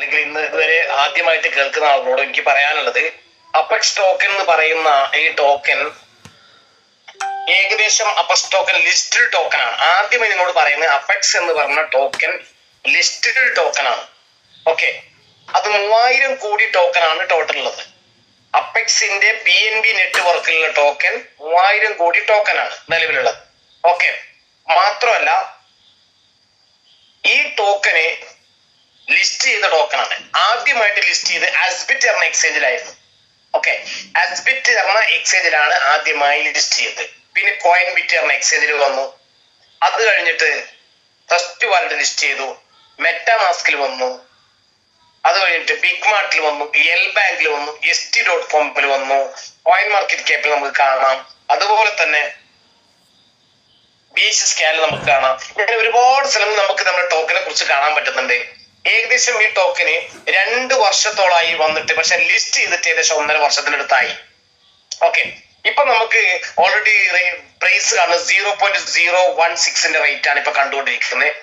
അല്ലെങ്കിൽ ഇന്ന് ഇതുവരെ ആദ്യമായിട്ട് കേൾക്കുന്ന ആളോട് എനിക്ക് പറയാനുള്ളത് അപ്പക്സ് ടോക്കൺ എന്ന് പറയുന്ന ഈ ടോക്കൺ ഏകദേശം അപ്പക്സ് ടോക്കൺ ലിസ്റ്റഡ് ടോക്കൺ ആണ്. ആദ്യമായി നിങ്ങളോട് പറയുന്നത് അപ്പക്സ് എന്ന് പറഞ്ഞ ടോക്കൺ ലിസ്റ്റഡ് ടോക്കൺ ആണ്. ഓക്കെ അത് മൂവായിരം കോടി ടോക്കൺ ആണ് ടോട്ടൽ ഉള്ളത്. അപ്പെക്സിന്റെ ബി എൻ ബി നെറ്റ്വർക്കിലുള്ള ടോക്കൺ മൂവായിരം കോടി ടോക്കൺ ആണ് നിലവിലുള്ളത്. ഓക്കെ മാത്രമല്ല ഈ ടോക്കനെ ലിസ്റ്റ് ചെയ്ത ടോക്കൺ ആണ്. ആദ്യമായിട്ട് ലിസ്റ്റ് ചെയ്ത് അസ്ബിറ്റ് എന്ന എക്സ്ചേഞ്ചിലായിരുന്നു ഓക്കെ അസ്ബിറ്റ് എന്ന എക്സ്ചേഞ്ചിലാണ് ആദ്യമായി ലിസ്റ്റ് ചെയ്തത്. പിന്നെ കോയിൻ ബിറ്റ് എന്ന എക്സ്ചേഞ്ചിൽ വന്നു. അത് കഴിഞ്ഞിട്ട് ഫസ്റ്റ് വാലറ്റ് ലിസ്റ്റ് ചെയ്തു. മെറ്റാമാസ്കിൽ വന്നു. അത് കഴിഞ്ഞിട്ട് ബിഗ് മാർട്ടിൽ വന്നു. എൽ ബാങ്കിൽ വന്നു. എസ് ടി ഡോട്ട് കോമിൽ വന്നു. കോയിൻ മാർക്കറ്റ് ക്യാപ്പിൽ നമുക്ക് കാണാം. അതുപോലെ തന്നെ ബി എച്ച് സ്കാനിൽ നമുക്ക് കാണാം. ഇങ്ങനെ ഒരുപാട് സ്ഥലങ്ങൾ നമുക്ക് നമ്മുടെ ടോക്കനെ കുറിച്ച് കാണാൻ പറ്റുന്നുണ്ട്. ഏകദേശം ഈ ടോക്കിന് രണ്ട് വർഷത്തോളായി വന്നിട്ട് പക്ഷെ ലിസ്റ്റ് ചെയ്തിട്ട് ഏകദേശം ഒന്നര വർഷത്തിനടുത്തായി ഓക്കെ ഇപ്പൊ നമുക്ക് ഓൾറെഡി പ്രൈസ് കാണുന്നത് സീറോ പോയിന്റ് സീറോ വൺ സിക്സിന്റെ റേറ്റ് ആണ് ഇപ്പൊ കണ്ടുകൊണ്ടിരിക്കുന്നത്.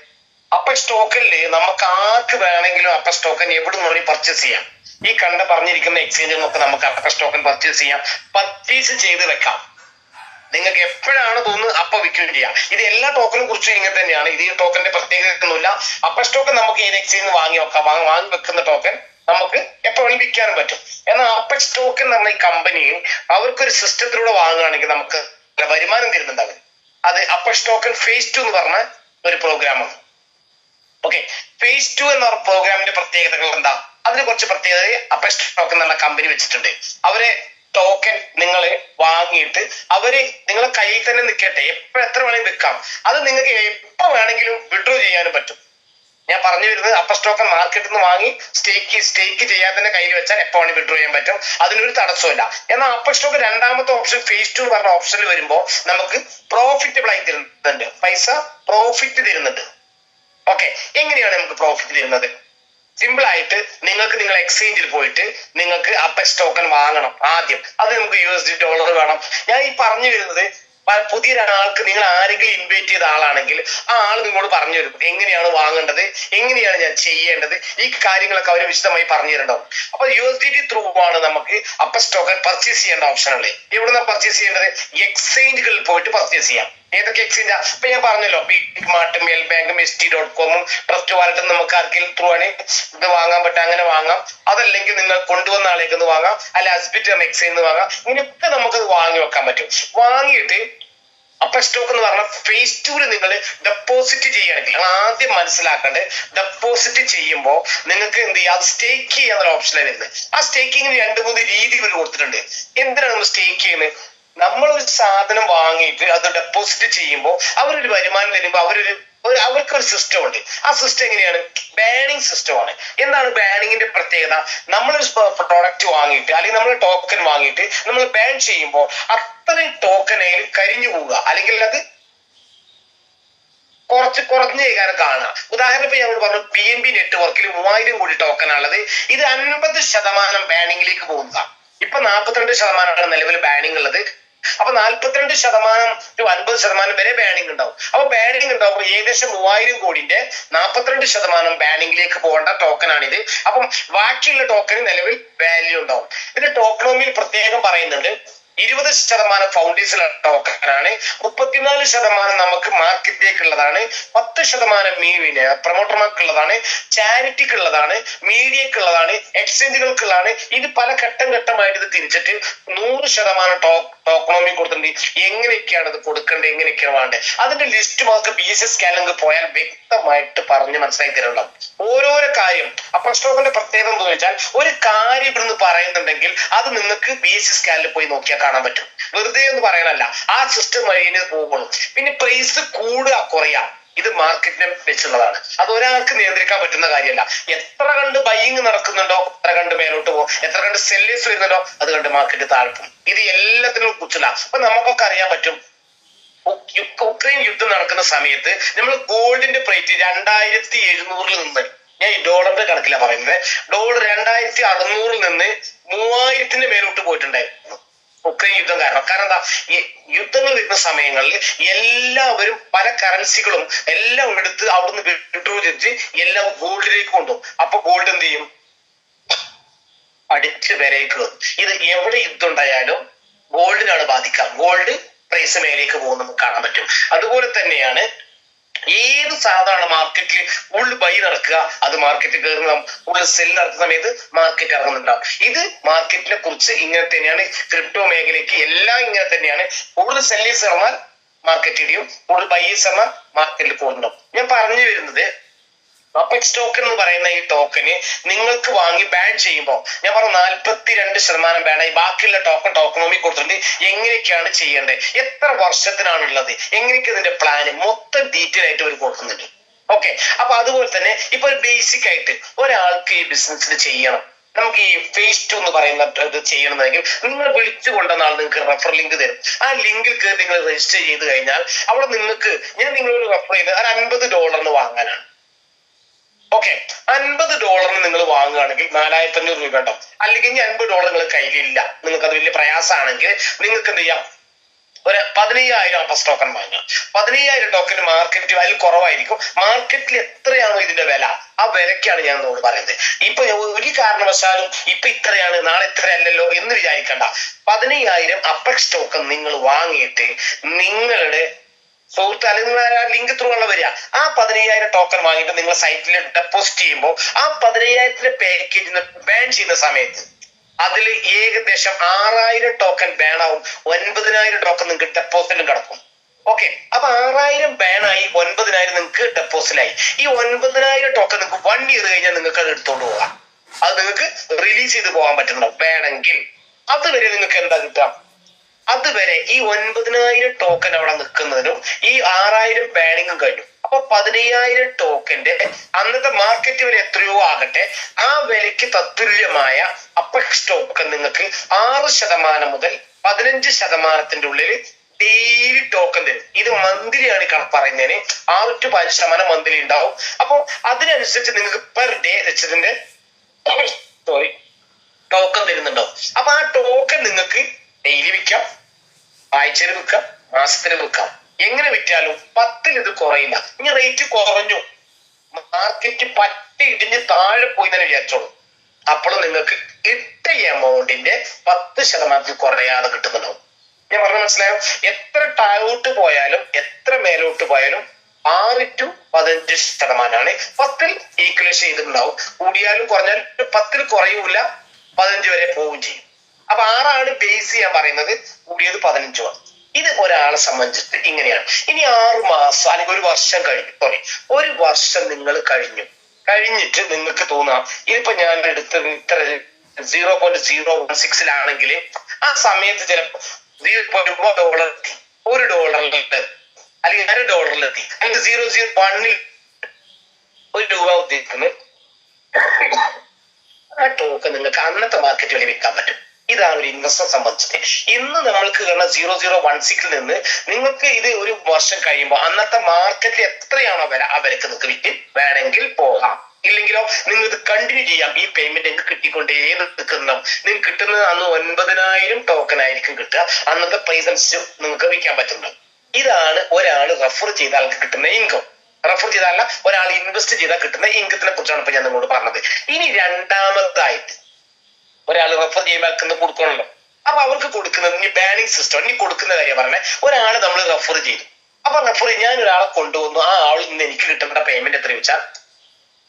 അപ്പൊ സ്റ്റോക്കിൽ നമുക്ക് ആർക്ക് വേണമെങ്കിലും അപ്പൊ സ്റ്റോക്കൻ എവിടെ നിന്ന് പർച്ചേസ് ചെയ്യാം. ഈ കണ്ട പറഞ്ഞിരിക്കുന്ന എക്സ്ചേഞ്ചിൽ നിന്നൊക്കെ നമുക്ക് അപ്പൊ സ്റ്റോക്കൻ പർച്ചേസ് ചെയ്യാം. പർച്ചേസ് ചെയ്ത് വെക്കാം. നിങ്ങൾക്ക് എപ്പോഴാണ് തോന്നുന്നത് അപ്പൊ വിൽക്കുകയും ചെയ്യാം. ഇത് എല്ലാ ടോക്കനും കുറിച്ചും ഇങ്ങനെ തന്നെയാണ്. ഇത് ഈ ടോക്കന്റെ പ്രത്യേകത ഒന്നുമില്ല അപ്പ സ്റ്റോക്ക് നമുക്ക് ഏത് എക്സ്ചേഞ്ച് വാങ്ങി വെക്കാം. വാങ്ങി വെക്കുന്ന ടോക്കൻ നമുക്ക് എപ്പോ വേണമെങ്കിലും വിൽക്കാനും പറ്റും. എന്നാൽ അപ്പ സ്റ്റോക്ക് എന്ന് പറഞ്ഞ ഈ കമ്പനി അവർക്കൊരു സിസ്റ്റത്തിലൂടെ വാങ്ങുകയാണെങ്കിൽ നമുക്ക് വരുമാനം തരുന്നുണ്ട് അവർ അത് അപ്പ സ്റ്റോക്കൺ ഫേസ് ടു എന്ന് പറഞ്ഞ ഒരു പ്രോഗ്രാമാണ് ഓക്കെ ഫേസ് ടു എന്ന പ്രോഗ്രാമിന്റെ പ്രത്യേകതകൾ എന്താ? അതിന് കുറച്ച് പ്രത്യേകത അപ്പ സ്റ്റോക്ക് എന്നുള്ള കമ്പനി വെച്ചിട്ടുണ്ട്. അവരെ നിങ്ങൾ വാങ്ങിയിട്ട് അവർ നിങ്ങളെ കയ്യിൽ തന്നെ നിൽക്കട്ടെ. എപ്പോ എത്ര വേണമെങ്കിലും നിൽക്കാം അത് നിങ്ങൾക്ക് എപ്പോ വേണമെങ്കിലും വിഡ്രോ ചെയ്യാനും പറ്റും. ഞാൻ പറഞ്ഞു വരുന്നത് അപ്പർ സ്റ്റോക്കൺ മാർക്കറ്റിൽ നിന്ന് വാങ്ങി സ്റ്റേക്ക് സ്റ്റേക്ക് ചെയ്യാതെ തന്നെ കയ്യിൽ വെച്ചാൽ എപ്പോ വേണമെങ്കിൽ വിഡ്രോ ചെയ്യാൻ പറ്റും. അതിനൊരു തടസ്സമില്ല എന്നാൽ അപ്പർ സ്റ്റോക്ക് രണ്ടാമത്തെ ഓപ്ഷൻ ഫേസ് ടു പറഞ്ഞ ഓപ്ഷനിൽ വരുമ്പോൾ നമുക്ക് പ്രോഫിറ്റബിൾ ആയി തരുന്നുണ്ട്. പൈസ പ്രോഫിറ്റ് തരുന്നുണ്ട്. ഓക്കെ എങ്ങനെയാണ് നമുക്ക് പ്രോഫിറ്റ് തരുന്നത്? സിമ്പിൾ ആയിട്ട് നിങ്ങൾക്ക് നിങ്ങൾ എക്സ്ചേഞ്ചിൽ പോയിട്ട് നിങ്ങൾക്ക് അപ്പ ടോക്കൺ വാങ്ങണം ആദ്യം. അത് നമുക്ക് യു എസ് ഡി ഡോളർ വേണം. ഞാൻ ഈ പറഞ്ഞു വരുന്നത് പുതിയ ഒരാൾക്ക് നിങ്ങൾ ആരെങ്കിലും ഇൻവൈറ്റ് ചെയ്ത ആളാണെങ്കിൽ ആ ആൾ നിങ്ങളോട് പറഞ്ഞു തരും. എങ്ങനെയാണ് വാങ്ങേണ്ടത്? എങ്ങനെയാണ് ഞാൻ ചെയ്യേണ്ടത്? ഈ കാര്യങ്ങളൊക്കെ അവർ വിശദമായി പറഞ്ഞു തരണ്ടാവും അപ്പൊ U S D T through ആണ് നമുക്ക് അപ്പ സ്റ്റോക്കൺ പർച്ചേസ് ചെയ്യേണ്ട ഓപ്ഷനുള്ളത് നിന്നാണ് പർച്ചേസ് ചെയ്യേണ്ടത്? എക്സ്ചേഞ്ചുകളിൽ പോയിട്ട് പർച്ചേസ് ചെയ്യാം. ഏതൊക്കെ എക്സ്ചേഞ്ച് ഇപ്പൊ ഞാൻ പറഞ്ഞല്ലോ ബിഗ് മാർട്ടും എൽ ബാങ്കും എസ് ടി ഡോട്ട് കോമും ട്രസ്റ്റ് വാലറ്റും നമുക്ക് ആർക്കെങ്കിലും ത്രൂ ആണ് ഇത് വാങ്ങാൻ പറ്റുക അങ്ങനെ വാങ്ങാം. അതല്ലെങ്കിൽ നിങ്ങൾ കൊണ്ടുവന്ന ആളേക്ക് വാങ്ങാം അല്ല ഹസ്ബിറ്റ് എന്ന എക്സ്ചേഞ്ച് വാങ്ങാം. ഇങ്ങനെയൊക്കെ നമുക്ക് വാങ്ങി വെക്കാൻ പറ്റും. വാങ്ങിയിട്ട് അപ്പൊ സ്റ്റോക്ക് എന്ന് പറഞ്ഞാൽ ഫേസ് ടൂൽ നിങ്ങൾ ഡെപ്പോസിറ്റ് ചെയ്യുകയാണെങ്കിൽ ആദ്യം മനസ്സിലാക്കേണ്ടത് ഡെപ്പോസിറ്റ് ചെയ്യുമ്പോൾ നിങ്ങൾക്ക് എന്ത് ചെയ്യുക അത് സ്റ്റേക്ക് ചെയ്യാന്നുള്ള ഓപ്ഷനാണ് വരുന്നത്. ആ സ്റ്റേക്കിങ്ങിന് രണ്ട് മൂന്ന് രീതി ഇവർ കൊടുത്തിട്ടുണ്ട്. എന്തിനാണ് നമ്മൾ സ്റ്റേക്ക് ചെയ്യുന്നത്? നമ്മൾ ഒരു സാധനം വാങ്ങിയിട്ട് അത് ഡെപ്പോസിറ്റ് ചെയ്യുമ്പോൾ അവരൊരു വരുമാനം തരുമ്പോൾ അവരൊരു ഒരു അവർക്കൊരു സിസ്റ്റം ഉണ്ട്. ആ സിസ്റ്റം എങ്ങനെയാണ്? ബാനിങ് സിസ്റ്റമാണ് എന്താണ് ബാനിങ്ങിന്റെ പ്രത്യേകത? നമ്മളൊരു പ്രോഡക്റ്റ് വാങ്ങിയിട്ട് അല്ലെങ്കിൽ നമ്മൾ ടോക്കൺ വാങ്ങിയിട്ട് നമ്മൾ ബാൻ ചെയ്യുമ്പോൾ അത്രയും ടോക്കനയിൽ കരിഞ്ഞു പോവുക. അല്ലെങ്കിൽ അത് കുറച്ച് കുറഞ്ഞ കാരണം കാണുക. ഉദാഹരണം ഇപ്പൊ ഞങ്ങൾ പറഞ്ഞു ബി എൻ ബി നെറ്റ്വർക്കിൽ മൂവായിരം കോടി ടോക്കൺ ഉള്ളത് ഇത് അൻപത് ശതമാനം ബാനിങ്ങിലേക്ക് പോകുക. ഇപ്പൊ നാൽപ്പത്തിരണ്ട് ശതമാനമാണ് നിലവിൽ ബാനിങ് ഉള്ളത്. അപ്പൊ നാൽപ്പത്തിരണ്ട് ശതമാനം ടു അൻപത് ശതമാനം വരെ ബാനിങ് ഉണ്ടാവും. അപ്പൊ ബാനിങ് ഉണ്ടാവുമ്പോൾ ഏകദേശം മൂവായിരം കോടിന്റെ നാൽപ്പത്തിരണ്ട് ശതമാനം ബാനിങ്ങിലേക്ക് പോകേണ്ട ടോക്കൺ ആണിത്. അപ്പം ബാക്കിയുള്ള ടോക്കന് നിലവിൽ വാല്യൂ ഉണ്ടാവും. ഇതിന്റെ ടോക്കണോമിയിൽ പ്രത്യേകം പറയുന്നുണ്ട്. ഇരുപത് ശതമാനം ഫൗണ്ടേഷൻ ടോക്കനാണ് മുപ്പത്തിനാല് ശതമാനം നമുക്ക് മാർക്കറ്റിലേക്കുള്ളതാണ്. പത്ത് ശതമാനം മീവിന് പ്രൊമോട്ടർമാർക്കുള്ളതാണ്. ചാരിറ്റിക്കുള്ളതാണ്. മീഡിയക്കുള്ളതാണ്. എക്സ്ചേഞ്ചുകൾക്കുള്ളതാണ്. ഇത് പല ഘട്ടം ഘട്ടമായിട്ട് ഇത് തിരിച്ചിട്ട് നൂറ് ശതമാനം ടോ ടോക്കണോമി കൊടുത്തിട്ടുണ്ട്. എങ്ങനെയൊക്കെയാണ് ഇത് കൊടുക്കേണ്ടത്? എങ്ങനെയൊക്കെയാണ് വേണ്ടത്? അതിന്റെ ലിസ്റ്റ് നമുക്ക് ബി എസ് എസ് പോയാൽ വ്യക്തമായിട്ട് പറഞ്ഞു മനസ്സിലാക്കി തരുന്നുണ്ടാവും ഓരോരോ കാര്യം അപ്പൊ പ്രത്യേകത എന്ന് വെച്ചാൽ ഒരു കാര്യം ഇവിടുന്ന് പറയുന്നുണ്ടെങ്കിൽ അത് നിങ്ങൾക്ക് ബി എസ് സ്കാനിൽ പോയി നോക്കിയാൽ കാണാൻ പറ്റും. വെറുതെ എന്ന് പറയാനല്ല ആ സിസ്റ്റം വഴി ഇത് പോകുള്ളൂ. പിന്നെ പ്രൈസ് കൂടുക കുറയാ ഇത് മാർക്കറ്റിനെ വെച്ചുള്ളതാണ്. അത് ഒരാൾക്ക് നിയന്ത്രിക്കാൻ പറ്റുന്ന കാര്യമല്ല. എത്ര കണ്ട് ബൈയിങ് നടക്കുന്നുണ്ടോ എത്ര കണ്ട് മേലോട്ട് പോകും. എത്ര കണ്ട് സെല്ലേഴ്സ് വരുന്നുണ്ടോ അത് കണ്ട് മാർക്കറ്റ് താഴ്ത്തും. ഇത് എല്ലാത്തിനും കുറിച്ചുള്ള അപ്പൊ നമുക്കൊക്കെ അറിയാൻ പറ്റും ഉക്രൈൻ യുദ്ധം നടക്കുന്ന സമയത്ത് നമ്മൾ ഗോൾഡിന്റെ പ്രൈറ്റ് രണ്ടായിരത്തി എഴുന്നൂറിൽ നിന്ന്. ഞാൻ ഈ ഡോളറിന്റെ കണക്കിലാണ് പറയുന്നത്. ഡോളർ രണ്ടായിരത്തി അറുന്നൂറിൽ നിന്ന് മൂവായിരത്തിന്റെ മേലോട്ട് പോയിട്ടുണ്ടായിരുന്നു. ഉക്രൈൻ യുദ്ധം കാരണം. കാരണം എന്താ? യുദ്ധങ്ങൾ വരുന്ന സമയങ്ങളിൽ എല്ലാവരും പല കറൻസികളും എല്ലാം എടുത്ത് അവിടുന്ന് വിഡ്രോ ചെയ്ത് എല്ലാം ഗോൾഡിലേക്ക് കൊണ്ടുപോകും. അപ്പൊ ഗോൾഡ് എന്ത് ചെയ്യും? അടിച്ച് വിലയ്ക്ക് വരും ഇത് എവിടെ യുദ്ധം ഉണ്ടായാലും ഗോൾഡിനാണ് ബാധിക്കുക ഗോൾഡ് പ്രൈസ് മേലേക്ക് പോകുന്നത് നമുക്ക് കാണാൻ പറ്റും. അതുപോലെ തന്നെയാണ് ഏത് സാധാരണ മാർക്കറ്റിൽ ഉള്ളു ബൈ നടക്കുക അത് മാർക്കറ്റിൽ കയറുന്ന ഉള്ളു സെൽ നടക്കുന്ന സമയത്ത് മാർക്കറ്റ് ഇറങ്ങുന്നുണ്ടാവും. ഇത് മാർക്കറ്റിനെ കുറിച്ച് ഇങ്ങനെ തന്നെയാണ് ക്രിപ്റ്റോ മേഖലയ്ക്ക് എല്ലാം ഇങ്ങനെ തന്നെയാണ്. കൂടുതൽ സെല്ലേഴ്സ് ഇറങ്ങാൻ മാർക്കറ്റ് ഇടിയും കൂടുതൽ ബൈസ് ഇറങ്ങാൻ മാർക്കറ്റിൽ കൂടുന്നുണ്ടാവും. ഞാൻ പറഞ്ഞു വരുന്നത് അപ്പെക്സ് ടോക്കൺ എന്ന് പറയുന്ന ഈ ടോക്കന് നിങ്ങൾക്ക് വാങ്ങി ബാൻ ചെയ്യുമ്പോൾ ഞാൻ പറഞ്ഞു നാല്പത്തി രണ്ട് ശതമാനം ബാനായി ബാക്കിയുള്ള ടോക്കൺ ടോക്കണോമി കൊടുത്തിട്ടുണ്ട്. എങ്ങനെയൊക്കെയാണ് ചെയ്യേണ്ടത്? എത്ര വർഷത്തിനാണുള്ളത്? എങ്ങനെയൊക്കെ ഇതിന്റെ പ്ലാന് മൊത്തം ഡീറ്റെയിൽ ആയിട്ട് അവർ കൊടുക്കുന്നുണ്ട്. ഓക്കെ അപ്പൊ അതുപോലെ തന്നെ ഇപ്പൊ ഒരു ബേസിക് ആയിട്ട് ഒരാൾക്ക് ഈ ബിസിനസ്സിൽ ചെയ്യണം. നമുക്ക് ഈ ഫേസ് ടു എന്ന് പറയുന്ന ഇത് ചെയ്യണമെങ്കിൽ നിങ്ങൾ വിളിച്ചു കൊണ്ടുവന്ന ആൾ നിങ്ങൾക്ക് റെഫർ ലിങ്ക് തരും. ആ ലിങ്കിൽ കയറി നിങ്ങൾ രജിസ്റ്റർ ചെയ്ത് കഴിഞ്ഞാൽ അവിടെ നിങ്ങൾക്ക് ഞാൻ നിങ്ങളോട് റെഫർ ചെയ്ത് ഒരു അൻപത് ഡോളറിന് വാങ്ങാനാണ്. ഓക്കെ അൻപത് ഡോളറിന് നിങ്ങൾ വാങ്ങുകയാണെങ്കിൽ നാലായിരത്തി അഞ്ഞൂറ് രൂപ ഉണ്ടാവും അല്ലെങ്കിൽ ഇനി അൻപത് ഡോളർ നിങ്ങൾ കയ്യിലില്ല. നിങ്ങൾക്ക് അത് വലിയ പ്രയാസമാണെങ്കിൽ നിങ്ങൾക്ക് എന്ത് ചെയ്യാം? ഒരു പതിനയ്യായിരം അപ്പസ് ടോക്കൺ വാങ്ങുക പതിനയ്യായിരം ടോക്കൺ മാർക്കറ്റ് അതിൽ കുറവായിരിക്കും. മാർക്കറ്റിൽ എത്രയാണോ ഇതിന്റെ വില? ആ വിലക്കാണ് ഞാൻ നിങ്ങളോട് പറയുന്നത്. ഇപ്പൊ ഒരു കാരണവശാലും ഇപ്പൊ ഇത്രയാണ് നാളെ ഇത്രയല്ലല്ലോ എന്ന് വിചാരിക്കണ്ട. പതിനയ്യായിരം അപ്പെക്സ് ടോക്കൺ നിങ്ങൾ വാങ്ങിയിട്ട് നിങ്ങളുടെ സുഹൃത്ത് ലിങ്ക് ത്രൂ ഉള്ള വരിക. ആ പതിനയ്യായിരം ടോക്കൺ വാങ്ങിയിട്ട് നിങ്ങൾ സൈറ്റിൽ ഡെപ്പോസിറ്റ് ചെയ്യുമ്പോൾ ആ പതിനയ്യായിരത്തിന്റെ പാക്കേജ് ബാൻ ചെയ്യുന്ന സമയത്ത് അതിൽ ഏകദേശം ആറായിരം ടോക്കൺ ബാൻ ആവും. ഒൻപതിനായിരം ടോക്കൺ നിങ്ങൾക്ക് ഡെപ്പോസിറ്റിലും കിടക്കും. ഓക്കെ അപ്പൊ ആറായിരം ബാനായി ഒൻപതിനായിരം നിങ്ങൾക്ക് ഡെപ്പോസിറ്റിലായി ഈ ഒൻപതിനായിരം ടോക്കൺ നിങ്ങൾക്ക് വൺ ഇയർ കഴിഞ്ഞാൽ നിങ്ങൾക്ക് അത് എടുത്തോണ്ട് പോകാം. അത് നിങ്ങൾക്ക് റിലീസ് ചെയ്ത് പോകാൻ പറ്റുന്നുണ്ടോ വേണമെങ്കിൽ. അതുവരെ നിങ്ങൾക്ക് എന്താ കിട്ടുക? അതുവരെ ഈ ഒൻപതിനായിരം ടോക്കൺ അവിടെ നിൽക്കുന്നതിനും ഈ ആറായിരം ബാനിങ്ങും കഴിഞ്ഞു. അപ്പൊ പതിനയ്യായിരം ടോക്കന്റെ അന്നത്തെ മാർക്കറ്റ് വില എത്രയോ ആകട്ടെ ആ വിലയ്ക്ക് തത്തുല്യമായ അപ്പക്സ് ടോക്കൺ നിങ്ങൾക്ക് ആറ് ശതമാനം മുതൽ പതിനഞ്ച് ശതമാനത്തിന്റെ ഉള്ളിൽ ഡെയിലി ടോക്കൺ തരും. ഇത് monthly കണക്ക് പറയുന്നതിന്. ആറ് ടു പതിനഞ്ച് ശതമാനം മന്ത്ലി ഉണ്ടാവും. അപ്പൊ അതിനനുസരിച്ച് നിങ്ങൾക്ക് പെർ ഡേ വെച്ചതിന്റെ സോറി ടോക്കൺ തരുന്നുണ്ടാവും. അപ്പൊ ആ ടോക്കൺ നിങ്ങൾക്ക് ഡെയിലി വിൽക്കാം. ആഴ്ചയിൽ വിൽക്കാം മാസത്തിന് വിൽക്കാം എങ്ങനെ വിറ്റാലും പത്തിൽ ഇത് കുറയില്ല. ഇനി റേറ്റ് കുറഞ്ഞു. മാർക്കറ്റ് പറ്റി ഇടിഞ്ഞ് താഴെ പോയി തന്നെ വിചാരിച്ചോളൂ. അപ്പോൾ നിങ്ങൾക്ക് ഇട്ട എമൗണ്ടിന്റെ പത്ത് ശതമാനത്തിൽ കുറയാതെ കിട്ടുന്നുണ്ടാവും. ഞാൻ പറഞ്ഞു മനസ്സിലായോ? എത്ര താഴോട്ട് പോയാലും എത്ര മേലോട്ട് പോയാലും ആറ് ടു പതിനഞ്ച് ശതമാനമാണ് പത്തിൽ ഈക്വലേഷൻ ചെയ്തിട്ടുണ്ടാവും. കൂടിയാലും കുറഞ്ഞാലും പത്തിൽ കുറയൂല പതിനഞ്ച് വരെ പോവുകയും ചെയ്യും. അപ്പൊ ആറാണ് ബേസ് ചെയ്യാൻ പറയുന്നത്. കൂടിയത് പതിനഞ്ചുമാണ്. ഇത് ഒരാളെ സംബന്ധിച്ചിട്ട് ഇങ്ങനെയാണ്. ഇനി ആറു മാസം അല്ലെങ്കിൽ ഒരു വർഷം കഴിഞ്ഞു. സോറി ഒരു വർഷം നിങ്ങൾ കഴിഞ്ഞു. കഴിഞ്ഞിട്ട് നിങ്ങൾക്ക് തോന്നാം ഇതിപ്പോ ഞാൻ എടുത്തത് ഇത്ര സീറോ പോയിന്റ് സീറോ വൺ സിക്സിലാണെങ്കിൽ ആ സമയത്ത് ചിലപ്പോ സീറോ പോയിന്റ് എത്തി ഒരു ഡോളറിലെത്തി അല്ലെങ്കിൽ അര ഡോളറിലെത്തി അല്ലെങ്കിൽ സീറോ സീറോ വണ്ണിൽ ഒരു രൂപ ഉദ്ദേശിക്കുന്നത് ആ ടോക്ക് നിങ്ങൾക്ക് അന്നത്തെ മാർക്കറ്റ് വഴി വിൽക്കാൻ പറ്റും. ഇതാണ് ഒരു ഇൻവെസ്റ്റർ സംബന്ധിച്ചത്. ഇന്ന് നമ്മൾക്ക് കാണുന്ന സീറോ സീറോ വൺ സിക്സിൽ നിന്ന് നിങ്ങൾക്ക് ഇത് ഒരു വർഷം കഴിയുമ്പോൾ അന്നത്തെ മാർക്കറ്റിൽ എത്രയാണോ വില ആ വിലക്ക് നിങ്ങൾക്ക് വിറ്റ് വേണമെങ്കിൽ പോകാം. ഇല്ലെങ്കിലോ നിങ്ങൾ ഇത് കണ്ടിന്യൂ ചെയ്യാം. ഈ പേയ്മെന്റ് എനിക്ക് കിട്ടിക്കൊണ്ടേ നിൽക്കുന്നു. നിങ്ങൾക്ക് കിട്ടുന്നത് അന്ന് ഒൻപതിനായിരം ടോക്കൺ ആയിരിക്കും കിട്ടുക. അന്നത്തെ പ്രൈസ് അനുസരിച്ച് നിങ്ങൾക്ക് വിൽക്കാൻ പറ്റുന്നത്. ഇതാണ് ഒരാൾ റെഫർ ചെയ്ത ആൾക്ക് കിട്ടുന്ന ഇൻകം റെഫർ ചെയ്താലല്ല ഒരാൾ ഇൻവെസ്റ്റ് ചെയ്താൽ കിട്ടുന്ന ഇൻകത്തിനെ കുറിച്ചാണ് ഇപ്പൊ ഞാൻ നിങ്ങളോട് പറഞ്ഞത്. ഇനി രണ്ടാമതായിട്ട് ഒരാൾ റെഫർ ചെയ്യുമ്പോൾ അയാൾക്ക് കൊടുക്കണമല്ലോ? അപ്പൊ അവർക്ക് കൊടുക്കുന്നത് ഇനി ബാനിങ് സിസ്റ്റം ഇനി കൊടുക്കുന്ന കാര്യം പറഞ്ഞേ ഒരാൾ നമ്മൾ റെഫർ ചെയ്തു. അപ്പൊ റെഫർ ഞാൻ ഒരാളെ കൊണ്ടുവന്നു. ആ ആളിൽ നിന്ന് എനിക്ക് കിട്ടേണ്ട പേയ്മെന്റ് എത്ര വെച്ചാൽ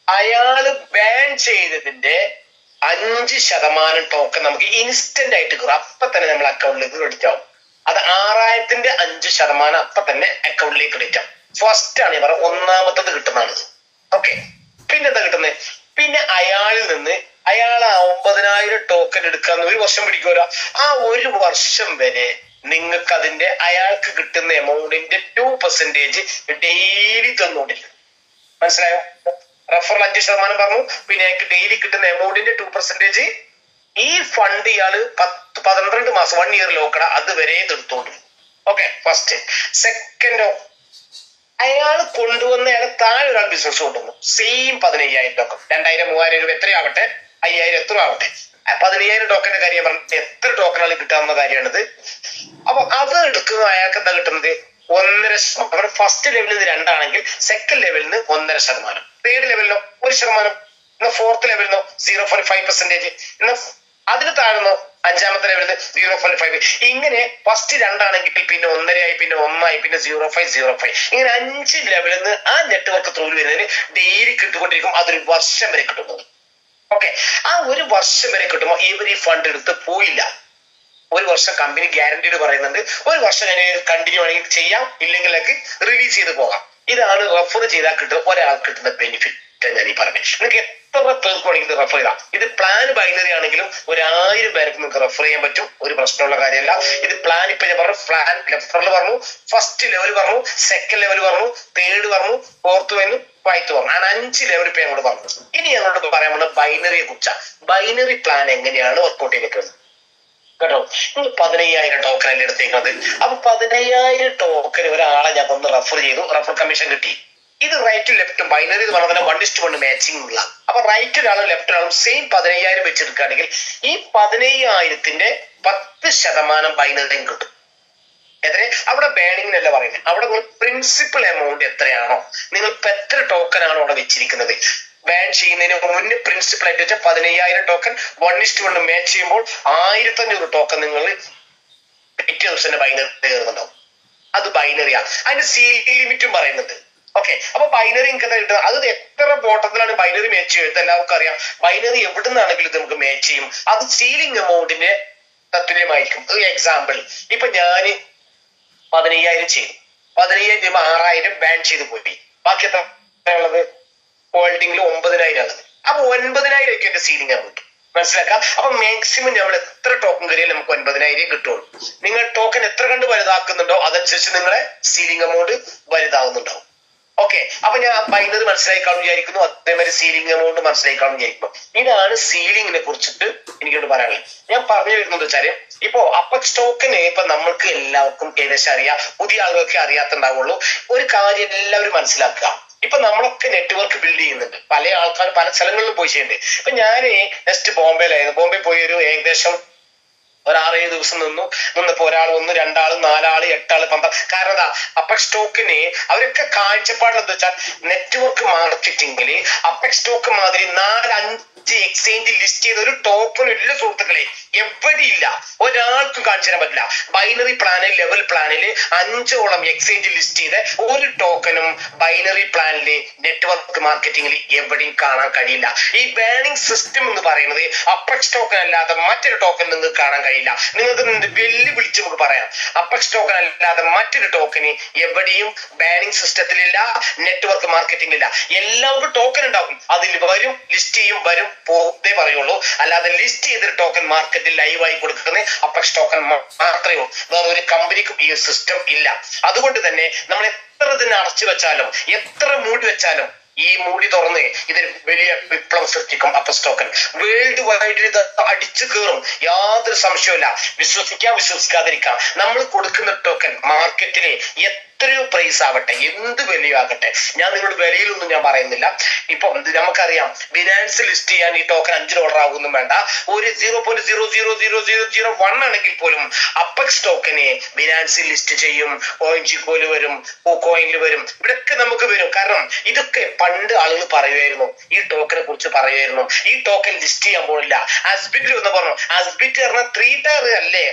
അയാൾ ബാൻ ചെയ്തതിന്റെ അഞ്ച് ശതമാനം ടോക്കൺ നമുക്ക് ഇൻസ്റ്റന്റ് ആയിട്ട് കയറും അപ്പൊ തന്നെ നമ്മൾ അക്കൗണ്ടിലേക്ക് ക്രെഡിറ്റ് ആവും. അത് ആറായിരത്തിന്റെ അഞ്ച് ശതമാനം അപ്പൊ തന്നെ അക്കൗണ്ടിലേക്ക് ക്രെഡിറ്റ് ആവും. ഫസ്റ്റ് ആണ് ഞാൻ പറഞ്ഞത്. ഒന്നാമത്തത് കിട്ടുന്നതാണ് ഓക്കെ പിന്നെ എന്താ കിട്ടുന്നത് പിന്നെ അയാളിൽ നിന്ന് അയാൾ ആ ഒമ്പതിനായിരം ടോക്കൺ എടുക്കാന്ന് ഒരു വർഷം പിടിക്കുമല്ലോ ആ ഒരു വർഷം വരെ നിങ്ങൾക്ക് അതിന്റെ അയാൾക്ക് കിട്ടുന്ന എമൗണ്ടിന്റെ ടു പെർസെന്റേജ് ഡെയിലി തന്നുകൊണ്ടിരിക്കും. മനസ്സിലായോ? റെഫറൽ അഞ്ച് ശതമാനം പറഞ്ഞു. പിന്നെ അയാൾക്ക് ഡെയിലി കിട്ടുന്ന എമൗണ്ടിന്റെ ടു പെർസെന്റേജ് ഈ ഫണ്ട് ഇയാൾ പത്ത് പന്ത്രണ്ട് മാസം വൺ ഇയർ ലോക്കട അതുവരെ എടുത്തോണ്ട് ഓക്കെ ഫസ്റ്റ് സെക്കൻഡോ അയാൾ കൊണ്ടുവന്ന അയാൾ താഴെ ഒരാൾ ബിസിനസ് കൊണ്ടുവന്നു. സെയിം പതിനയ്യായിരം ടോക്കൺ രണ്ടായിരം മൂവായിരം രൂപ എത്രയാവട്ടെ? അയ്യായിരം എത്ര ആവട്ടെ? പതിനയ്യായിരം ടോക്കന്റെ കാര്യം പറഞ്ഞിട്ട് എത്ര ടോക്കണാണ് കിട്ടാവുന്ന കാര്യമാണിത്. അപ്പൊ അത് എടുക്കുന്ന അയാൾക്ക് എന്താ കിട്ടുന്നത്? ഒന്നര ശതമാനം ഫസ്റ്റ് ലെവലിൽ നിന്ന് രണ്ടാണെങ്കിൽ സെക്കൻഡ് ലെവലിൽ നിന്ന് ഒന്നര ശതമാനം. തേർഡ് ലെവലിനോ ഒരു ശതമാനം. എന്നാ ഫോർത്ത് ലെവലിനോ സീറോ പോയിന്റ് ഫൈവ് പെർസെന്റേജ് എന്നാ അതിന് താഴ്ന്നോ അഞ്ചാമത്തെ ലെവലിൽ സീറോ പോയിന്റ് ഫൈവ് ഇങ്ങനെ ഫസ്റ്റ് രണ്ടാണെങ്കിൽ പിന്നെ ഒന്നരയായി പിന്നെ ഒന്നായി പിന്നെ സീറോ ഫൈവ് സീറോ ഫൈവ് ഇങ്ങനെ അഞ്ച് ലെവലിൽ നിന്ന് ആ നെറ്റ്വർക്ക് ത്രൂ വരുന്നതിന് ഡെയിലി കിട്ടുകൊണ്ടിരിക്കും അതൊരു വർഷം വരെ കിട്ടുന്നത്. ഓക്കെ ആ ഒരു വർഷം വരെ കിട്ടുമ്പോൾ ഇവർ ഈ ഫണ്ട് എടുത്ത് പോയില്ല. ഒരു വർഷം കമ്പനി ഗ്യാരണ്ടീഡ് പറയുന്നുണ്ട്. ഒരു വർഷം ഞാൻ കണ്ടിന്യൂ ആണെങ്കിൽ ചെയ്യാം. ഇല്ലെങ്കിൽ റിലീസ് ചെയ്ത് പോകാം. ഇതാണ് റെഫർ ചെയ്താൽ കിട്ടുന്ന ഒരാൾക്ക് കിട്ടുന്ന ബെനിഫിറ്റ് ഞാൻ ഈ പറഞ്ഞു നിങ്ങൾക്ക് എത്ര പേർക്ക് വേണമെങ്കിൽ റെഫർ ചെയ്താം ഇത് പ്ലാൻ ബൈനറി ആണെങ്കിലും ഒരു ആയിരം പേർക്ക് നിങ്ങൾക്ക് റെഫർ ചെയ്യാൻ പറ്റും. ഒരു പ്രശ്നമുള്ള കാര്യമല്ല. ഇത് പ്ലാൻ ഇപ്പൊ ഞാൻ പറഞ്ഞു. പ്ലാൻ ലെഫറിൽ പറഞ്ഞു. ഫസ്റ്റ് ലെവൽ പറഞ്ഞു. സെക്കൻഡ് ലെവൽ പറഞ്ഞു. തേർഡ് പറഞ്ഞു. ഫോർത്ത് പറഞ്ഞു ഫൈത്ത് പറഞ്ഞു അങ്ങനെ അഞ്ച് ലെവൽ ഇപ്പൊ ഞങ്ങളോട് പറഞ്ഞു. ഇനി ഞങ്ങളോട് പറയാൻ പോകുന്നത് ബൈനറിയെ കുറിച്ചാണ് ബൈനറി പ്ലാൻ എങ്ങനെയാണ് വർക്കൗട്ട് ചെയ്തിരിക്കുന്നത്? കേട്ടോ? നിങ്ങൾ പതിനയ്യായിരം ടോക്കൺ അല്ലേ എടുത്തേക്കുന്നത്? അപ്പൊ പതിനയ്യായിരം ടോക്കൺ ഒരാളെ ഞാൻ ഒന്ന് റെഫർ ചെയ്തു. റെഫർ കമ്മീഷൻ കിട്ടി. ഇത് റൈറ്റും ലെഫ്റ്റും ബൈനറി എന്ന് പറഞ്ഞാൽ വൺ ഇസ്റ്റ് വൺ മാച്ചിങ് ഉള്ള. അപ്പൊ റൈറ്റ് ഒരാളും ലെഫ്റ്റ് ഒരാളും സെയിം പതിനയ്യായിരം വെച്ചെടുക്കുകയാണെങ്കിൽ ഈ പതിനയ്യായിരത്തിന്റെ പത്ത് ശതമാനം ബൈനറിയും കിട്ടും. എത്ര അവിടെ ബാനിങ്ങിനല്ല പറയുന്നത്? അവിടെ നിങ്ങൾ പ്രിൻസിപ്പൽ എമൗണ്ട് എത്രയാണോ? നിങ്ങൾ ഇപ്പൊ എത്ര ടോക്കൺ ആണോ അവിടെ വെച്ചിരിക്കുന്നത്? ബാൻ ചെയ്യുന്നതിന് മുന്നേ പ്രിൻസിപ്പൽ ആയിട്ട് വെച്ചാൽ പതിനയ്യായിരം token one is to one match ചെയ്യുമ്പോൾ ആയിരത്തി അഞ്ഞൂറ് ടോക്കൺ നിങ്ങൾ പിറ്റേ ദിവസം ബൈനറി കയറുന്നുണ്ടാവും അത് ബൈനറിയാണ് അതിന്റെ സീലിംഗ് ലിമിറ്റും പറയുന്നുണ്ട്. ഓക്കെ അപ്പൊ ബൈനറി എന്താ കിട്ടുന്നത് അത് എത്ര ബോട്ടത്തിലാണ് ബൈനറി മാച്ച് ചെയ്യുന്നത് എല്ലാവർക്കും അറിയാം ബൈനറി എവിടെ നിന്നാണെങ്കിലും ഇത് നമുക്ക് മാച്ച് ചെയ്യും. അത് സീലിംഗ് എമൗണ്ടിന്റെ തത്തുല്യമായിരിക്കും. ഒരു എക്സാമ്പിൾ ഇപ്പൊ ഞാൻ പതിനയ്യായിരം ചെയ്തു. പതിനയ്യായിരം ചെയ്യുമ്പോൾ ആറായിരം ബാൻ ചെയ്തു പോയി. ബാക്കി എത്ര ഉള്ളത്? ഹോൾഡിംഗിൽ ഒമ്പതിനായിരം ആണ് അപ്പൊ ഒൻപതിനായിരം ഒക്കെ എന്റെ സീലിംഗ് എമൗണ്ട് മനസ്സിലാക്കാം? അപ്പൊ മാക്സിമം നമ്മൾ എത്ര ടോക്കൺ കയറിയാൽ നമുക്ക് ഒൻപതിനായിരം കിട്ടുള്ളൂ. നിങ്ങൾ ടോക്കൺ എത്ര കണ്ട് വലുതാക്കുന്നുണ്ടോ അതനുസരിച്ച് നിങ്ങളെ സീലിംഗ് എമൗണ്ട് വലുതാവുന്നുണ്ടാവും. ഓക്കെ അപ്പൊ ഞാൻ ബൈനറി മനസ്സിലായി കാണും വിചാരിക്കുന്നു. അതേമാതിരി സീലിംഗ് എമൗണ്ട് മനസ്സിലായി കാണും വിചാരിക്കുന്നു. ഇതാണ് സീലിംഗിനെ കുറിച്ചിട്ട് എനിക്കോട് പറയാനുള്ളത്. ഞാൻ പറഞ്ഞു വരുന്നത് വെച്ചാൽ ഇപ്പോ അപ്പക്സ് സ്റ്റോക്കിനെ ഇപ്പൊ നമ്മൾക്ക് എല്ലാവർക്കും ഏകദേശം അറിയാം. പുതിയ ആളുകൾക്ക് അറിയാത്തുണ്ടാവുള്ളൂ. ഒരു കാര്യം എല്ലാവരും മനസ്സിലാക്കുക. ഇപ്പൊ നമ്മളൊക്കെ നെറ്റ്വർക്ക് ബിൽഡ് ചെയ്യുന്നുണ്ട്. പല ആൾക്കാർ പല സ്ഥലങ്ങളിലും പോയി ചെയ്യുന്നുണ്ട്. ഇപ്പൊ ഞാൻ നെക്സ്റ്റ് ബോംബെയിലായിരുന്നു. ബോംബെ പോയി ഒരു ഏകദേശം ഒരു ആറേഴ് ദിവസം നിന്നു. നിന്നപ്പോ ഒരാൾ ഒന്ന് രണ്ടാൾ നാലാൾ എട്ടാൾ പന്ത്രണ്ട് കാരണം എന്താ? അപ്പെക്സ് സ്റ്റോക്കിന് അവരൊക്കെ കാഴ്ചപ്പാട് എന്താ വെച്ചാൽ നെറ്റ്വർക്ക് മാർക്കറ്റിംഗിൽ അപ്പക് സ്റ്റോക്ക് മാതിരി നാല് അഞ്ച് എക്സ്ചേഞ്ച് ലിസ്റ്റ് ചെയ്ത ഒരു ടോക്കൺ ഇല്ല സുഹൃത്തുക്കളെ. എവിടെയില്ല. ഒരാൾക്കും കാണിച്ചു തരാൻ പറ്റില്ല. ബൈനറി പ്ലാനിൽ ലെവൽ പ്ലാനിൽ അഞ്ചോളം എക്സ്ചേഞ്ച് ലിസ്റ്റ് ചെയ്ത ഒരു ടോക്കനും ബൈനറി പ്ലാനിൽ നെറ്റ്വർക്ക് മാർക്കറ്റിംഗിൽ എവിടെയും കാണാൻ കഴിയില്ല. ഈ ബാനിങ് സിസ്റ്റം എന്ന് പറയുന്നത് അപ്പക്സ് ടോക്കൺ അല്ലാതെ മറ്റൊരു ടോക്കൺ നിങ്ങൾക്ക് കാണാൻ കഴിയില്ല. നിങ്ങൾക്ക് വെല്ലു വെല്ലുവിളിച്ച് നമുക്ക് പറയാം. അപ്പക്സ് ടോക്കൺ അല്ലാതെ മറ്റൊരു ടോക്കന് എവിടെയും ബാനിങ് സിസ്റ്റത്തിലില്ല നെറ്റ്വർക്ക് മാർക്കറ്റിംഗിലില്ല എല്ലാവർക്കും ടോക്കൺ ഉണ്ടാകും. അതിൽ വരും ലിസ്റ്റ് ചെയ്യും വരും പോകത്തേ പറയുള്ളൂ. അല്ലാതെ ലിസ്റ്റ് ചെയ്തൊരു ടോക്കൺ മാർക്കറ്റിൽ ലൈവായി കൊടുക്കുന്നത് അപ്പക്സ് ടോക്കൺ മാത്രമേ ഉള്ളൂ. വേറെ ഒരു കമ്പനിക്കും ഈ സിസ്റ്റം ഇല്ല. അതുകൊണ്ട് തന്നെ നമ്മൾ എത്ര ഇതിനെ അടച്ചു വെച്ചാലും എത്ര മൂടി വെച്ചാലും ഈ മൂടി തുറന്ന് ഇത് വലിയ വിപ്ലവം സൃഷ്ടിക്കും അപ്പ സ്റ്റോക്കൻ വേൾഡ് വൈഡിൽ ഇത് അടിച്ചു കയറും. യാതൊരു സംശയമില്ല വിശ്വസിക്കാം വിശ്വസിക്കാതിരിക്കാം. നമ്മൾ കൊടുക്കുന്ന ടോക്കൺ മാർക്കറ്റിൽ എത്രയോ പ്രൈസ് ആവട്ടെ എന്ത് വിലയാകട്ടെ ഞാൻ നിങ്ങളുടെ വിലയിലൊന്നും ഞാൻ പറയുന്നില്ല. ഇപ്പൊ നമുക്കറിയാം ബിനാൻസ് ലിസ്റ്റ് ചെയ്യാൻ ഈ ടോക്കൺ അഞ്ച് ഡോളർ ആകുമെന്നും വേണ്ട. ഒരു zero point zero zero zero zero zero one ആണെങ്കിൽ പോലും അപ്പക്സ് ടോക്കനെ ബിനാൻസിൽ ലിസ്റ്റ് ചെയ്യും കോയിൻ ജിക്കോയിൽ വരും കോയിനിൽ വരും. ഇവിടൊക്കെ നമുക്ക് വരും. കാരണം ഇതൊക്കെ പണ്ട് ആളുകൾ പറയുമായിരുന്നു. ഈ ടോക്കനെ കുറിച്ച് പറയുമായിരുന്നു. ഈ ടോക്കൺ ലിസ്റ്റ് ചെയ്യാൻ പോണില്ല. അസ്ബിറ്റിൽ ഒന്ന് പറഞ്ഞു അസ്ബിറ്റ് പറഞ്ഞാൽ ത്രീ ടയർ അല്ലേ?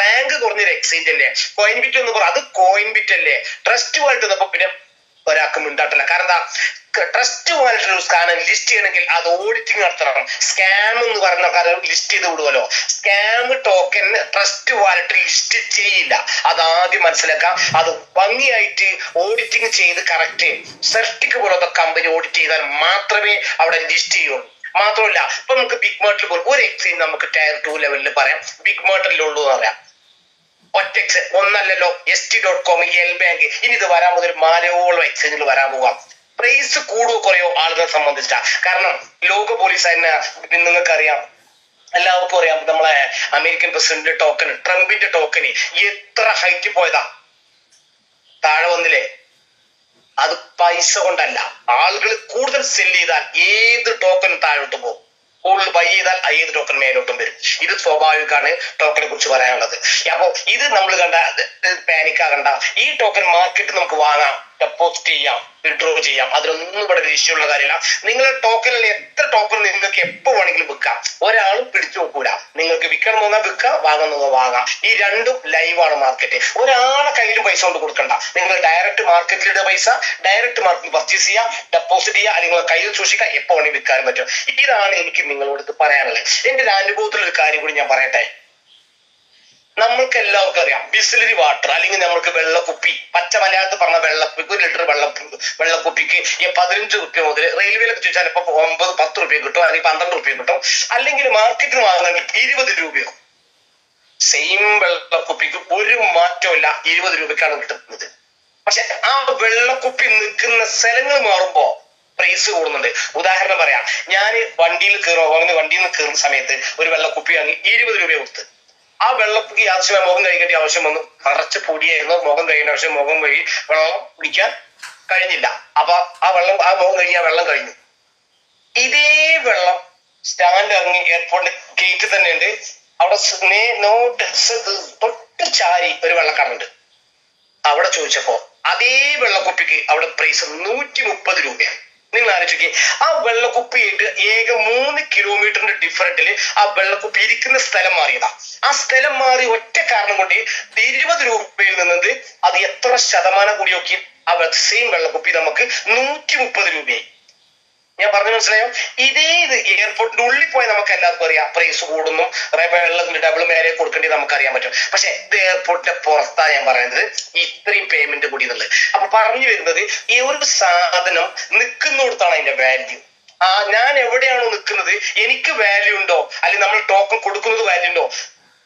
റാങ്ക് കുറഞ്ഞൊരു എക്സ്ചേഞ്ച് അല്ലേ? കോയിൻ ബിറ്റ് എന്ന് പറഞ്ഞു. അത് കോയിൻ ബിറ്റ് അല്ലേ ട്രസ്റ്റ് വാൾട്ട് എന്നപ്പോ പിന്നെ ഒരാൾക്ക് മിണ്ടാട്ടില്ല. കാരണം ട്രസ്റ്റ് ഒരു സാധനം ലിസ്റ്റ് ചെയ്യണമെങ്കിൽ അത് ഓഡിറ്റിംഗ് നടത്തണം. സ്കാം എന്ന് പറഞ്ഞ കാരണം ലിസ്റ്റ് ചെയ്ത് വിടുമല്ലോ scam token trust wallet list ചെയ്യില്ല. അത് ആദ്യം മനസ്സിലാക്കാം അത് ഭംഗിയായിട്ട് ഓഡിറ്റിംഗ് ചെയ്ത് കറക്റ്റ് സെർട്ടിക്ക് പോലത്തെ കമ്പനി ഓഡിറ്റ് ചെയ്താൽ മാത്രമേ അവിടെ ലിസ്റ്റ് ചെയ്യുള്ളൂ. മാത്രമല്ല ഇപ്പൊ നമുക്ക് ബിഗ് മാർട്ടിൽ പോലും ഒരു എക്സ്ചേഞ്ച് നമുക്ക് ടയർ ടു ലെവലിൽ പറയാം. ബിഗ് മാർട്ടിലുള്ളൂ എന്ന് പറയാം. ഒറ്റക്സ് ഒന്നല്ലല്ലോ S T dot com L bank ഇനി ഇത് വരാൻ പോകുന്ന ഒരു മാലയോളം എക്സ്ചേഞ്ചിൽ വരാൻ പോവാം. പ്രൈസ് കൂടുവോ കുറയോ ആളുകളെ സംബന്ധിച്ചാ കാരണം ലോക പോലീസ് തന്നെ നിങ്ങൾക്കറിയാം എല്ലാവർക്കും അറിയാം നമ്മളെ അമേരിക്കൻ പ്രസിഡന്റ് ടോക്കൺ ട്രംപിന്റെ ടോക്കന് എത്ര ഹൈറ്റ് പോയതാ. താഴെ വന്നില്ലേ? അത് പൈസ കൊണ്ടല്ല. ആളുകൾ കൂടുതൽ സെല്ല് ചെയ്താൽ ഏത് ടോക്കൺ താഴോട്ട് പോകും? കൂടുതൽ ബൈ ചെയ്താൽ ഏത് ടോക്കൺ മേലോട്ടും വരും. ഇത് സ്വാഭാവികമാണ് ടോക്കനെ കുറിച്ച് പറയാനുള്ളത്. അപ്പോൾ ഇത് നമ്മൾ കണ്ട പാനിക് ആകണ്ട. ഈ ടോക്കൺ മാർക്കറ്റ് നമുക്ക് വാങ്ങാം. ഡെപ്പോസിറ്റ് ചെയ്യാം വിഡ്രോ ചെയ്യാം. അതിലൊന്നും ഇവിടെ ഉള്ള കാര്യമില്ല. നിങ്ങളുടെ ടോക്കണിൽ എത്ര ടോക്കൺ നിങ്ങൾക്ക് എപ്പോ വേണമെങ്കിലും വിൽക്കാം. ഒരാളും പിടിച്ചു നോക്കൂല. നിങ്ങൾക്ക് വിൽക്കണം എന്ന് വിൽക്കാം വാങ്ങുന്നത് വാങ്ങാം. ഈ രണ്ടും ലൈവാണ് മാർക്കറ്റ് ഒരാളെ കയ്യിൽ പൈസ കൊണ്ട് കൊടുക്കണ്ട. നിങ്ങൾ ഡയറക്റ്റ് മാർക്കറ്റിലിടുക പൈസ ഡയറക്റ്റ് മാർക്കറ്റ് പർച്ചേസ് ചെയ്യുക ഡെപ്പോസിറ്റ് ചെയ്യുക അല്ലെങ്കിൽ കയ്യിൽ സൂക്ഷിക്കുക എപ്പോൾ വേണമെങ്കിൽ വിൽക്കാനും പറ്റും. ഇതാണ് എനിക്ക് നിങ്ങളോട് പറയാനുള്ളത്. എന്റെ ഒരു അനുഭവത്തിൽ ഒരു കാര്യം കൂടി ഞാൻ പറയട്ടെ. നമ്മൾക്ക് എല്ലാവർക്കും അറിയാം ബിസ്ലറി വാട്ടർ അല്ലെങ്കിൽ നമ്മൾക്ക് വെള്ളക്കുപ്പി പച്ച മലയാളത്തിൽ പറഞ്ഞ വെള്ളക്കുപ്പി ഒരു ലിറ്റർ വെള്ള വെള്ളക്കുപ്പിക്ക് ഈ പതിനഞ്ച് റുപ്യ മുതൽ റെയിൽവേയിലൊക്കെ ചോദിച്ചാൽ ഇപ്പൊ ഒമ്പത് പത്ത് റുപ്യ കിട്ടും അല്ലെങ്കിൽ പന്ത്രണ്ട് റുപ്യ കിട്ടും. അല്ലെങ്കിൽ മാർക്കറ്റിൽ വാങ്ങണമെങ്കിൽ ഇരുപത് രൂപയോ? സെയിം വെള്ളക്കുപ്പിക്ക് ഒരു മാറ്റമില്ല ഇരുപത് രൂപയ്ക്കാണ് കിട്ടുന്നത്. പക്ഷെ ആ വെള്ളക്കുപ്പി നിൽക്കുന്ന സ്ഥലങ്ങൾ മാറുമ്പോ പ്രൈസ് കൂടുന്നുണ്ട്. ഉദാഹരണം പറയാം ഞാൻ വണ്ടിയിൽ കയറുക വണ്ടിയിൽ നിന്ന് കയറുന്ന സമയത്ത് ഒരു വെള്ളക്കുപ്പി വാങ്ങി ഇരുപത് രൂപ കൊടുത്ത്. ആ വെള്ളക്കുപ്പി ആവശ്യമായി മുഖം കഴിക്കേണ്ട ആവശ്യം വന്നു. നിറച്ച് പൊടിയായിരുന്നു. മുഖം കഴുകേണ്ട ആവശ്യം മുഖം കഴുകി വെള്ളം കുടിക്കാൻ കഴിഞ്ഞില്ല. അപ്പൊ ആ വെള്ളം ആ മുഖം കഴുകി ആ വെള്ളം കഴിഞ്ഞു. ഇതേ വെള്ളം സ്റ്റാൻഡ് ഇറങ്ങി എയർപോർട്ടിന്റെ ഗേറ്റ് തന്നെ ഉണ്ട്. അവിടെ തൊട്ട് ചാരി ഒരു വെള്ളക്കാരുണ്ട് അവിടെ ചോദിച്ചപ്പോ അതേ വെള്ളക്കുപ്പിക്ക് അവിടെ പ്രൈസ് നൂറ്റി മുപ്പത് രൂപയാണ്. നിങ്ങൾ ആലോചിക്കേ. ആ വെള്ളക്കുപ്പിയായിട്ട് ഏക മൂന്ന് കിലോമീറ്ററിന്റെ ഡിഫറന്റിൽ ആ വെള്ളക്കുപ്പി ഇരിക്കുന്ന സ്ഥലം മാറിയതാ. ആ സ്ഥലം മാറി ഒറ്റ കാരണം കൊണ്ട് ഇരുപത് രൂപയിൽ നിന്നത് അത് എത്ര ശതമാനം കൂടി നോക്കി ആ സെയിം വെള്ളക്കുപ്പി നമുക്ക് നൂറ്റി മുപ്പത് രൂപയായി. പറഞ്ഞു മനസ്സിലായോ ഇതേ ഇത് എയർപോർട്ടിന്റെ ഉള്ളിൽ പോയി നമുക്ക് എല്ലാവർക്കും അറിയാം. പ്രൈസ് കൂടുന്നു. വെള്ളത്തിന്റെ ഡബിൾ മേലെ കൊടുക്കേണ്ടി നമുക്ക് അറിയാൻ പറ്റും. പക്ഷെ ഇത് എയർപോർട്ടിന്റെ പുറത്താ ഞാൻ പറയുന്നത്. ഇത്രയും പേയ്മെന്റ് കൂടി എന്നുള്ളത്. അപ്പൊ പറഞ്ഞു വരുന്നത് ഈ ഒരു സാധനം നിൽക്കുന്നിടത്താണ് അതിന്റെ വാല്യൂ ആ ഞാൻ എവിടെയാണോ നിൽക്കുന്നത് എനിക്ക് വാല്യൂ ഉണ്ടോ? അല്ലെങ്കിൽ നമ്മൾ ടോക്കൺ കൊടുക്കുന്നത് വാല്യൂ ഉണ്ടോ?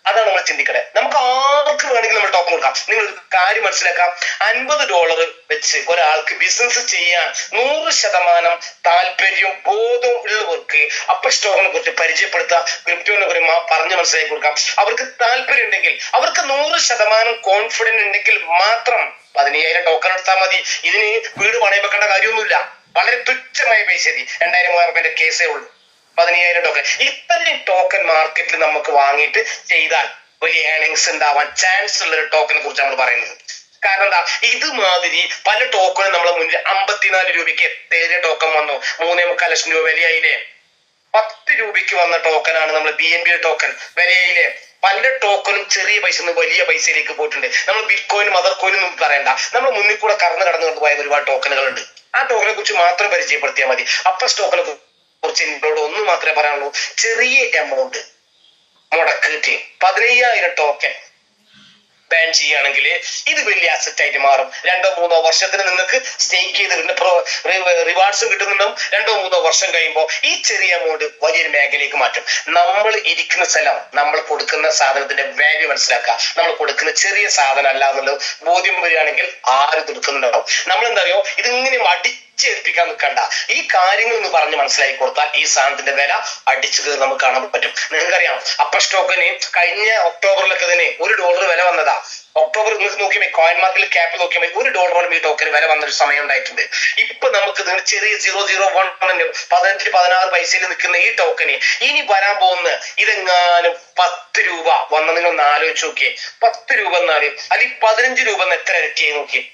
അതാണ് നമ്മൾ ചിന്തിക്കണേ. നമുക്ക് ആർക്ക് വേണമെങ്കിലും നമ്മൾ ടോക്കൺ കൊടുക്കാം. നിങ്ങൾ ഒരു കാര്യം മനസ്സിലാക്കാം. അൻപത് ഡോളർ വെച്ച് ഒരാൾക്ക് ബിസിനസ് ചെയ്യാൻ നൂറ് ശതമാനം താല്പര്യവും ബോധവും ഉള്ളവർക്ക് അപ്പ സ്റ്റോക്കിനെ കുറിച്ച് പരിചയപ്പെടുത്താം ക്രിപ്റ്റോനെ കുറിച്ച് പറഞ്ഞ് മനസ്സിലാക്കി കൊടുക്കാം. അവർക്ക് താല്പര്യം ഉണ്ടെങ്കിൽ അവർക്ക് നൂറ് ശതമാനം കോൺഫിഡൻസ് ഉണ്ടെങ്കിൽ മാത്രം പതിനയ്യായിരം ടോക്കൺ എടുത്താൽ മതി. ഇതിന് വീട് പണയം വെക്കേണ്ട കാര്യമൊന്നുമില്ല. വളരെ തുച്ഛമായ പൈസ രണ്ടായിരം മൂവായിരം രൂപ കേസേ ഉള്ളൂ. പതിനയ്യായിരം ടോക്കൺ ഇത്രയും ടോക്കൺ മാർക്കറ്റിൽ നമുക്ക് വാങ്ങിയിട്ട് ചെയ്താൽ വലിയ ഏണിങ്സ് ഉണ്ടാവാൻ ചാൻസ് ഉള്ള ഒരു ടോക്കനെ കുറിച്ച് നമ്മൾ പറയുന്നത്. കാരണം എന്താ? ഇതുമാതിരി പല ടോക്കണും നമ്മളെ മുന്നിൽ അമ്പത്തിനാല് രൂപയ്ക്ക് എത്തേറെ ടോക്കൺ വന്നു. മൂന്നേ മുക്കാൽ ലക്ഷം രൂപ വിലയായില്ലേ? പത്ത് രൂപയ്ക്ക് വന്ന ടോക്കനാണ് നമ്മൾ ബി എൻ ബി ടോക്കൺ വിലയിലെ പല ടോക്കണും ചെറിയ പൈസ നിന്ന് വലിയ പൈസയിലേക്ക് പോയിട്ടുണ്ട്. നമ്മൾ ബിറ്റ് കോയിൻ മദർ ഒന്നും പറയണ്ട. നമ്മൾ മുന്നിൽ കൂടെ കടന്നു കടന്നു പോയ ഒരുപാട് ടോക്കണുകളുണ്ട് ആ ടോക്കനെ കുറിച്ച് മാത്രം പരിചയപ്പെടുത്തിയാൽ മതി. അപ്പ സ്റ്റോക്കിനെ കുറിച്ച് എന്നോട് ഒന്ന് മാത്രമേ പറയാനുള്ളൂ. ചെറിയ എമൗണ്ട് മുടക്കിട്ട് പതിനയ്യായിരം ടോക്കൺ ബാൻ ചെയ്യുകയാണെങ്കിൽ ഇത് വലിയ അസറ്റ് ആയിട്ട് മാറും. രണ്ടോ മൂന്നോ വർഷത്തിന് നിങ്ങൾക്ക് സ്റ്റേക്ക് ചെയ്ത് റിവാർഡ്സും കിട്ടുന്നുണ്ടാവും. രണ്ടോ മൂന്നോ വർഷം കഴിയുമ്പോൾ ഈ ചെറിയ എമൗണ്ട് വലിയൊരു മേഖലയിലേക്ക് മാറ്റും. നമ്മൾ ഇരിക്കുന്ന സ്ഥലം നമ്മൾ കൊടുക്കുന്ന സാധനത്തിന്റെ വാല്യൂ മനസ്സിലാക്കുക. നമ്മൾ കൊടുക്കുന്ന ചെറിയ സാധനം അല്ല എന്നുള്ളത് ബോധ്യം വരികയാണെങ്കിൽ ആര് കൊടുക്കുന്നുണ്ടാവും നമ്മൾ എന്താ അറിയോ? ഇതിങ്ങനെ അടിച്ചേൽപ്പിക്കാൻ നിൽക്കണ്ട. ഈ കാര്യങ്ങൾ ഒന്ന് പറഞ്ഞ് മനസ്സിലാക്കി കൊടുത്താൽ ഈ സാധനത്തിന്റെ വില അടിച്ചു കയറി നമുക്ക് കാണാൻ പറ്റും. നിങ്ങൾക്കറിയാം അപ്പർ സ്റ്റോക്കിന് കഴിഞ്ഞ ഒക്ടോബറിലൊക്കെ തന്നെ ഒരു ഡോളർ വില വന്നതാ. ഒക്ടോബർ നിങ്ങൾക്ക് നോക്കിയാൽ കോയിൻ മാർക്കറ്റിൽ ക്യാപ്പ് നോക്കിയാൽ ഒരു ഡോളറോളം ഈ ടോക്കന് വില വന്നൊരു സമയം ഉണ്ടായിട്ടുണ്ട്. ഇപ്പൊ നമുക്ക് ചെറിയ സീറോ സീറോ വൺ പതിനഞ്ച് പതിനാറ് പൈസയിൽ നിൽക്കുന്ന ഈ ടോക്കന് ഇനി വരാൻ പോകുന്ന ഇതെങ്ങാനും പത്ത് രൂപ വന്ന നിങ്ങൾ ഒന്ന് ആലോചിച്ച് നോക്കിയേ. പത്ത് രൂപ എന്നാൽ അല്ലെങ്കിൽ പതിനഞ്ച് രൂപ എന്ന് എത്ര ഇരട്ടിയായി നോക്കിയേ?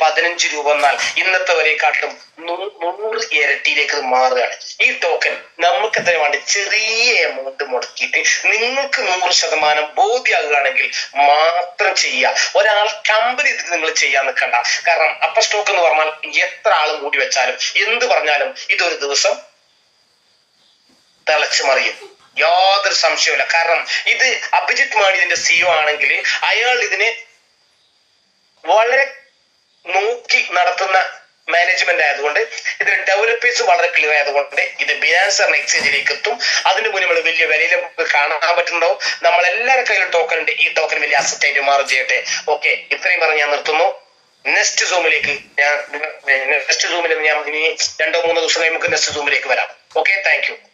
പതിനഞ്ച് രൂപ എന്നാൽ ഇന്നത്തെ കാട്ടും നൂറ് ഇരട്ടിയിലേക്ക് മാറുകയാണ്. ഈ ടോക്കൺ നമുക്ക് എത്ര വേണ്ട? ചെറിയ എമൗണ്ട് മുടക്കിയിട്ട് നിങ്ങൾക്ക് നൂറ് ശതമാനം ബോധ്യമാകുകയാണെങ്കിൽ മാത്രം ചെയ്യുക. ഒരാളെ കമ്പനി ചെയ്തിട്ട് നിങ്ങൾ ചെയ്യാൻ നിൽക്കണ്ട. കാരണം അപ്പ സ്റ്റോക്ക് എന്ന് പറഞ്ഞാൽ എത്ര ആൾ മൂടി വെച്ചാലും എന്ത് പറഞ്ഞാലും ഇതൊരു ദിവസം തിളച്ചു മറിയും. യാതൊരു സംശയമില്ല കാരണം ഇത് അഭിജിത്ത് മാണിതിന്റെ സിഒ ആണെങ്കിൽ അയാൾ ഇതിനെ വളരെ നോക്കി നടത്തുന്ന മാനേജ്മെന്റ് ആയതുകൊണ്ട് ഇതിന് ഡെവലപ്പേഴ്സ് വളരെ ക്ലിയർ ആയതുകൊണ്ട് ഇത് ബിനാൻസ് എന്ന എക്സ്ചേഞ്ചിലേക്ക് എത്തും. അതിന് മുന്നേ നമ്മൾ വലിയ വിലയിൽ നമുക്ക് കാണാൻ പറ്റുന്നുണ്ടോ? നമ്മൾ എല്ലാവരുടെ കയ്യിലും ടോക്കൺ ഉണ്ട്. ഈ ടോക്കൺ വലിയ അസറ്റ് ആയിട്ട് മാറും ചെയ്യട്ടെ. ഓക്കെ ഇത്രയും പറഞ്ഞ് ഞാൻ നിർത്തുന്നു. നെക്സ്റ്റ് സൂമിലേക്ക് ഞാൻ നെക്സ്റ്റ് സൂമിൽ ഞാൻ ഇനി രണ്ടോ മൂന്നോ ദിവസം നമുക്ക് നെക്സ്റ്റ് സൂമിലേക്ക് വരാം. Okay thank